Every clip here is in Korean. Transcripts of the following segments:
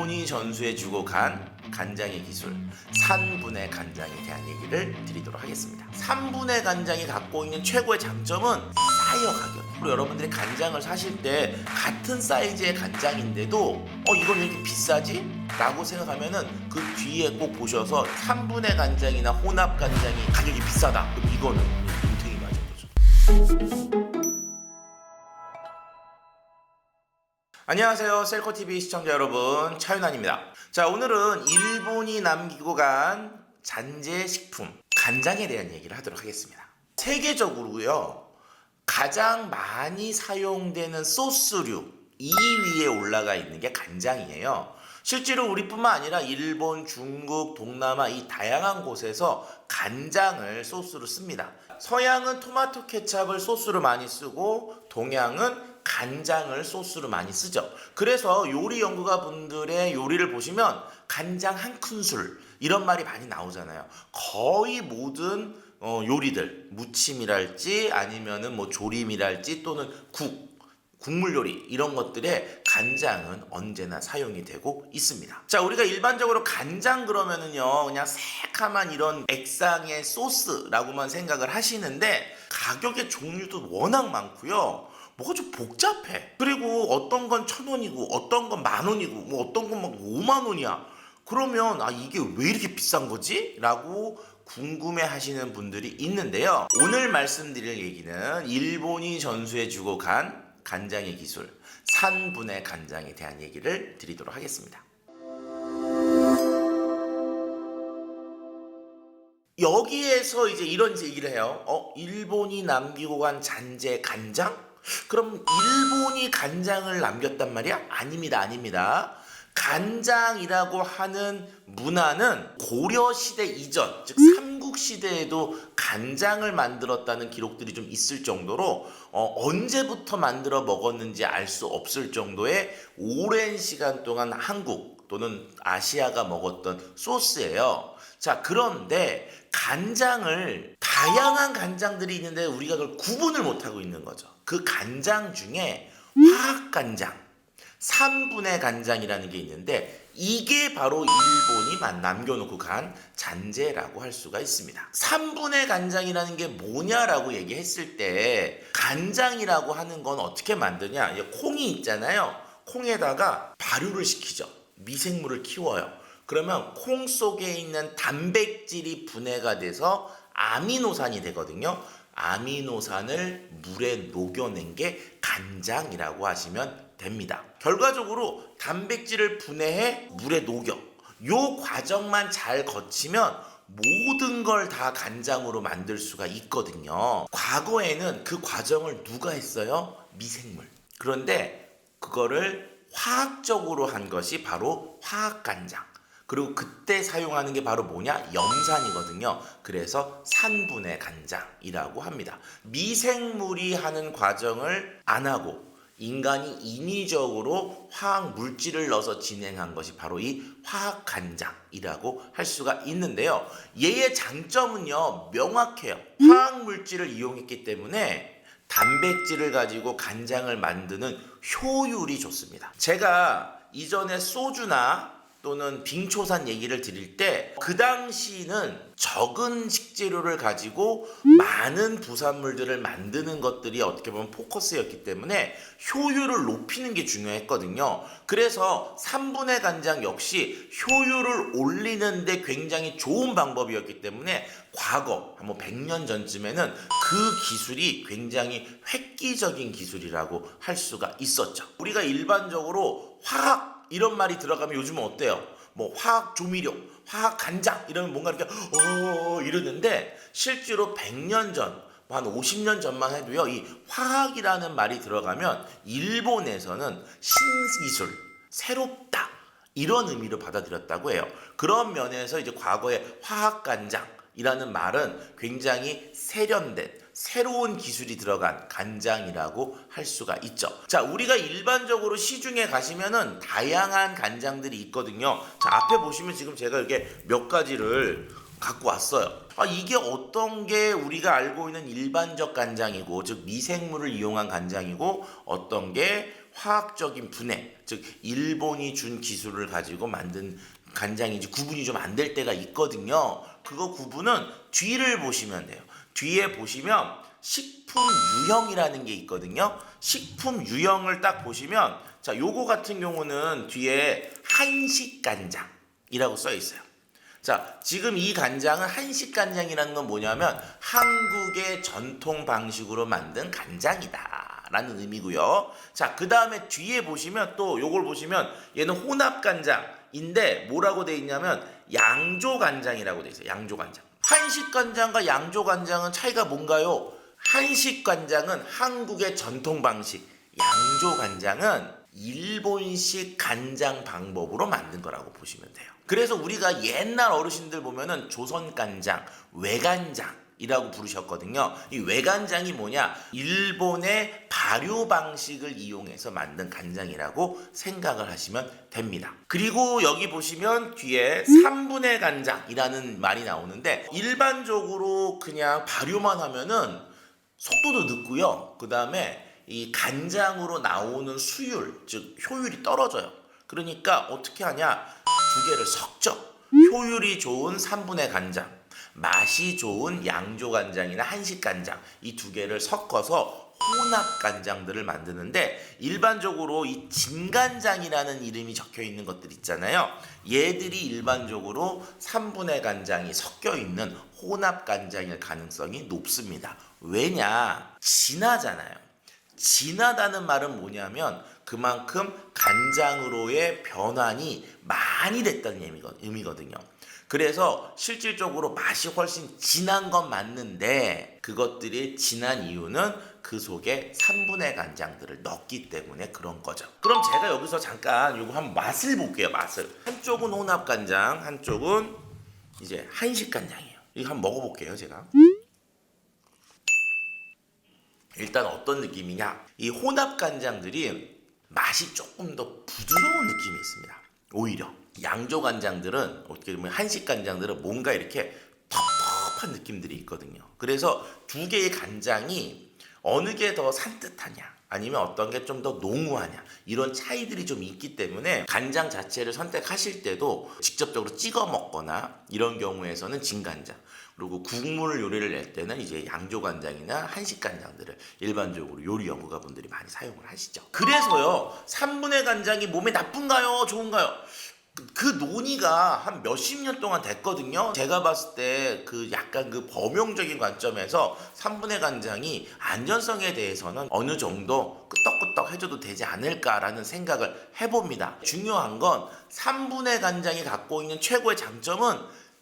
일본이 전수해주고 간 간장의 기술 3분의 간장에 대한 얘기를 드리도록 하겠습니다. 3분의 간장이 갖고 있는 최고의 장점은 싸요 가격. 그리고 여러분들이 간장을 사실 때 같은 사이즈의 간장인데도 어 이건 왜 이렇게 비싸지? 라고 생각하면은 그 뒤에 꼭 보셔서 3분의 간장이나 혼합 간장이 가격이 비싸다. 그럼 이거는 눈탱이 맞은 거죠. 안녕하세요. 셀코TV 시청자 여러분. 차윤환입니다. 자, 오늘은 일본이 남기고 간 잔재 식품, 간장에 대한 얘기를 하도록 하겠습니다. 세계적으로요, 가장 많이 사용되는 소스류 2위에 올라가 있는 게 간장이에요. 실제로 우리뿐만 아니라 일본, 중국, 동남아 이 다양한 곳에서 간장을 소스로 씁니다. 서양은 토마토 케찹을 소스로 많이 쓰고 동양은 간장을 소스로 많이 쓰죠. 그래서 요리 연구가 분들의 요리를 보시면 간장 한 큰술 이런 말이 많이 나오잖아요. 거의 모든 어, 요리들 무침이랄지 아니면은 뭐 조림이랄지 또는 국 국물 요리 이런 것들에 간장은 언제나 사용이 되고 있습니다. 자, 우리가 일반적으로 간장 그러면은요, 그냥 새카만 이런 액상의 소스라고만 생각을 하시는데 가격의 종류도 워낙 많고요. 뭐가 좀 복잡해. 그리고 어떤 건 천 원이고, 어떤 건 만 원이고, 뭐 어떤 건 막 오만 원이야. 그러면 아 이게 왜 이렇게 비싼 거지? 라고 궁금해 하시는 분들이 있는데요. 오늘 말씀드릴 얘기는 일본이 전수해 주고 간 간장의 기술, 산분의 간장에 대한 얘기를 드리도록 하겠습니다. 여기에서 이제 이런 얘기를 해요. 어, 일본이 남기고 간 잔재 간장? 그럼 일본이 간장을 남겼단 말이야? 아닙니다, 아닙니다. 간장이라고 하는 문화는 고려 시대 이전, 즉 삼국 시대에도 간장을 만들었다는 기록들이 좀 있을 정도로 어, 언제부터 만들어 먹었는지 알 수 없을 정도의 오랜 시간 동안 한국 또는 아시아가 먹었던 소스예요. 자, 그런데 간장을 다양한 간장들이 있는데 우리가 그걸 구분을 못 하고 있는 거죠. 그 간장 중에 화학 간장, 3분의 간장이라는 게 있는데 이게 바로 일본이 만- 남겨놓고 간 잔재라고 할 수가 있습니다. 3분의 간장이라는 게 뭐냐라고 얘기했을 때 간장이라고 하는 건 어떻게 만드냐? 콩이 있잖아요. 콩에다가 발효를 시키죠. 미생물을 키워요. 그러면 콩 속에 있는 단백질이 분해가 돼서 아미노산이 되거든요. 아미노산을 물에 녹여낸 게 간장이라고 하시면 됩니다. 결과적으로 단백질을 분해해 물에 녹여. 요 과정만 잘 거치면 모든 걸 다 간장으로 만들 수가 있거든요. 과거에는 그 과정을 누가 했어요? 미생물. 그런데 그거를 화학적으로 한 것이 바로 화학간장. 그리고 그때 사용하는 게 바로 뭐냐? 염산이거든요. 그래서 산분의 간장이라고 합니다. 미생물이 하는 과정을 안 하고 인간이 인위적으로 화학 물질을 넣어서 진행한 것이 바로 이 화학 간장이라고 할 수가 있는데요. 얘의 장점은요, 명확해요. 화학 물질을 이용했기 때문에 단백질을 가지고 간장을 만드는 효율이 좋습니다. 제가 이전에 소주나 또는 빙초산 얘기를 드릴 때 그 당시는 적은 식재료를 가지고 많은 부산물들을 만드는 것들이 어떻게 보면 포커스였기 때문에 효율을 높이는 게 중요했거든요. 그래서 3분의 간장 역시 효율을 올리는데 굉장히 좋은 방법이었기 때문에 과거 한 뭐 100년 전쯤에는 그 기술이 굉장히 획기적인 기술이라고 할 수가 있었죠. 우리가 일반적으로 화학 이런 말이 들어가면 요즘은 어때요? 뭐 화학 조미료, 화학 간장 이러면 뭔가 이렇게 어 이러는데 실제로 100년 전, 뭐한 50년 전만 해도요. 이 화학이라는 말이 들어가면 일본에서는 신기술, 새롭다 이런 의미로 받아들였다고 해요. 그런 면에서 이제 과거에 화학 간장 이라는 말은 굉장히 세련된 새로운 기술이 들어간 간장이라고 할 수가 있죠. 자, 우리가 일반적으로 시중에 가시면은 다양한 간장들이 있거든요. 자, 앞에 보시면 지금 제가 이렇게 몇 가지를 갖고 왔어요. 아, 이게 어떤 게 우리가 알고 있는 일반적 간장이고, 즉 미생물을 이용한 간장이고, 어떤 게 화학적인 분해, 즉 일본이 준 기술을 가지고 만든 간장인지 구분이 좀 안 될 때가 있거든요. 그거 구분은 뒤를 보시면 돼요. 뒤에 보시면 식품 유형이라는 게 있거든요. 식품 유형을 딱 보시면 자, 요거 같은 경우는 뒤에 한식 간장이라고 써 있어요. 자, 지금 이 간장은 한식 간장이라는 건 뭐냐면 한국의 전통 방식으로 만든 간장이다. 라는 의미고요. 자, 그 다음에 뒤에 보시면 또 요걸 보시면 얘는 혼합 간장 인데 뭐라고 돼 있냐면 양조 간장이라고 돼 있어요. 양조 간장. 한식 간장과 양조 간장은 차이가 뭔가요? 한식 간장은 한국의 전통 방식, 양조 간장은 일본식 간장 방법으로 만든 거라고 보시면 돼요. 그래서 우리가 옛날 어르신들 보면은 조선 간장, 외간장 이라고 부르셨거든요. 이 외간장이 뭐냐? 일본의 발효 방식을 이용해서 만든 간장이라고 생각을 하시면 됩니다. 그리고 여기 보시면 뒤에 3분의 간장이라는 말이 나오는데 일반적으로 그냥 발효만 하면은 속도도 늦고요. 그 다음에 이 간장으로 나오는 수율, 즉 효율이 떨어져요. 그러니까 어떻게 하냐? 두 개를 섞죠. 효율이 좋은 3분의 간장, 맛이 좋은 양조 간장이나 한식 간장 이 두 개를 섞어서 혼합 간장들을 만드는데 일반적으로 이 진간장이라는 이름이 적혀 있는 것들 있잖아요. 얘들이 일반적으로 3분의 간장이 섞여 있는 혼합 간장일 가능성이 높습니다. 왜냐? 진하잖아요. 진하다는 말은 뭐냐면 그만큼 간장으로의 변환이 많이 됐다는 의미거- 의미거든요. 그래서 실질적으로 맛이 훨씬 진한 건 맞는데 그것들이 진한 이유는 그 속에 3분의 간장들을 넣기 때문에 그런 거죠. 그럼 제가 여기서 잠깐 요거 한번 맛을 볼게요. 맛을. 한쪽은 혼합 간장, 한쪽은 이제 한식 간장이에요. 이거 한번 먹어볼게요, 제가. 일단 어떤 느낌이냐? 이 혼합 간장들이 맛이 조금 더 부드러운 느낌이 있습니다. 오히려 양조 간장들은 어떻게 보면 한식 간장들은 뭔가 이렇게 텁텁한 느낌들이 있거든요. 그래서 두 개의 간장이 어느 게 더 산뜻하냐 아니면 어떤 게 좀 더 농후하냐 이런 차이들이 좀 있기 때문에 간장 자체를 선택하실 때도 직접적으로 찍어 먹거나 이런 경우에서는 진간장 그리고 국물 요리를 낼 때는 이제 양조 간장이나 한식 간장들을 일반적으로 요리 연구가분들이 많이 사용을 하시죠. 그래서요, 3분의 간장이 몸에 나쁜가요? 좋은가요? 그, 그 논의가 한 몇십 년 동안 됐거든요. 제가 봤을 때 그 약간 그 범용적인 관점에서 3분의 간장이 안전성에 대해서는 어느 정도 끄떡끄떡 해줘도 되지 않을까라는 생각을 해봅니다. 중요한 건 3분의 간장이 갖고 있는 최고의 장점은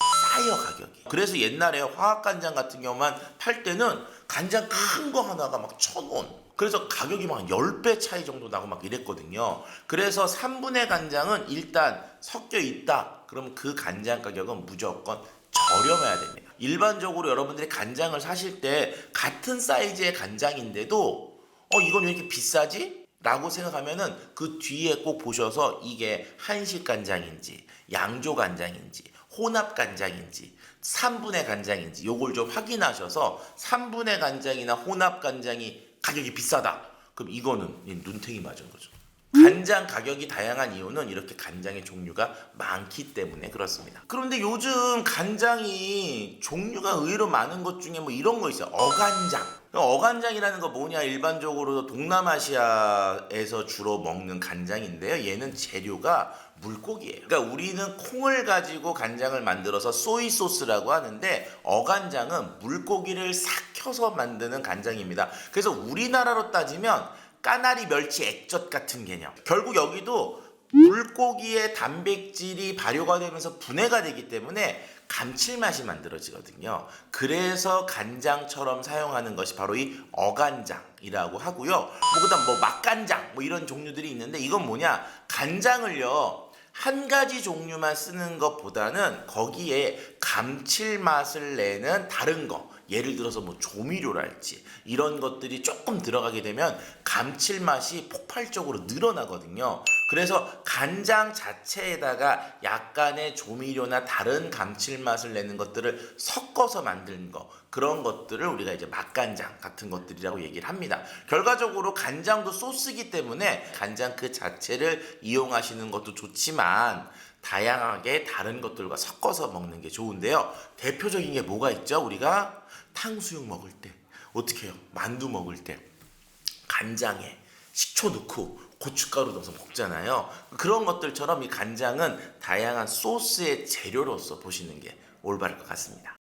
싸요 가격이. 그래서 옛날에 화학 간장 같은 경우만 팔 때는 간장 큰 거 하나가 막 천 원. 그래서 가격이 막 10배 차이 정도 나고 막 이랬거든요. 그래서 3분의 간장은 일단 섞여 있다. 그럼 그 간장 가격은 무조건 저렴해야 됩니다. 일반적으로 여러분들이 간장을 사실 때 같은 사이즈의 간장인데도 어 이건 왜 이렇게 비싸지? 라고 생각하면은 그 뒤에 꼭 보셔서 이게 한식 간장인지 양조 간장인지 혼합 간장인지 3분의 간장인지 요걸 좀 확인하셔서 3분의 간장이나 혼합 간장이 가격이 비싸다. 그럼 이거는 눈탱이 맞은 거죠. 간장 가격이 다양한 이유는 이렇게 간장의 종류가 많기 때문에 그렇습니다. 그런데 요즘 간장이 종류가 의외로 많은 것 중에 뭐 이런 거 있어요. 어간장. 어간장이라는 거 뭐냐 일반적으로 동남아시아에서 주로 먹는 간장인데요. 얘는 재료가 물고기예요. 그러니까 우리는 콩을 가지고 간장을 만들어서 소이 소스라고 하는데 어간장은 물고기를 삭혀서 만드는 간장입니다. 그래서 우리나라로 따지면 까나리 멸치 액젓 같은 개념. 결국 여기도 물고기의 단백질이 발효가 되면서 분해가 되기 때문에 감칠맛이 만들어지거든요. 그래서 간장처럼 사용하는 것이 바로 이 어간장이라고 하고요. 뭐 그다음 뭐 맛간장 뭐 이런 종류들이 있는데 이건 뭐냐? 간장을요. 한 가지 종류만 쓰는 것보다는 거기에 감칠맛을 내는 다른 거 예를 들어서 뭐 조미료랄지 이런 것들이 조금 들어가게 되면 감칠맛이 폭발적으로 늘어나거든요. 그래서 간장 자체에다가 약간의 조미료나 다른 감칠맛을 내는 것들을 섞어서 만든 거 그런 것들을 우리가 이제 맛간장 같은 것들이라고 얘기를 합니다. 결과적으로 간장도 소스이기 때문에 간장 그 자체를 이용하시는 것도 좋지만 다양하게 다른 것들과 섞어서 먹는 게 좋은데요. 대표적인 게 뭐가 있죠? 우리가 탕수육 먹을 때 어떻게 해요? 만두 먹을 때 간장에 식초 넣고 고춧가루 넣어서 먹잖아요. 그런 것들처럼 이 간장은 다양한 소스의 재료로서 보시는 게 올바를 것 같습니다.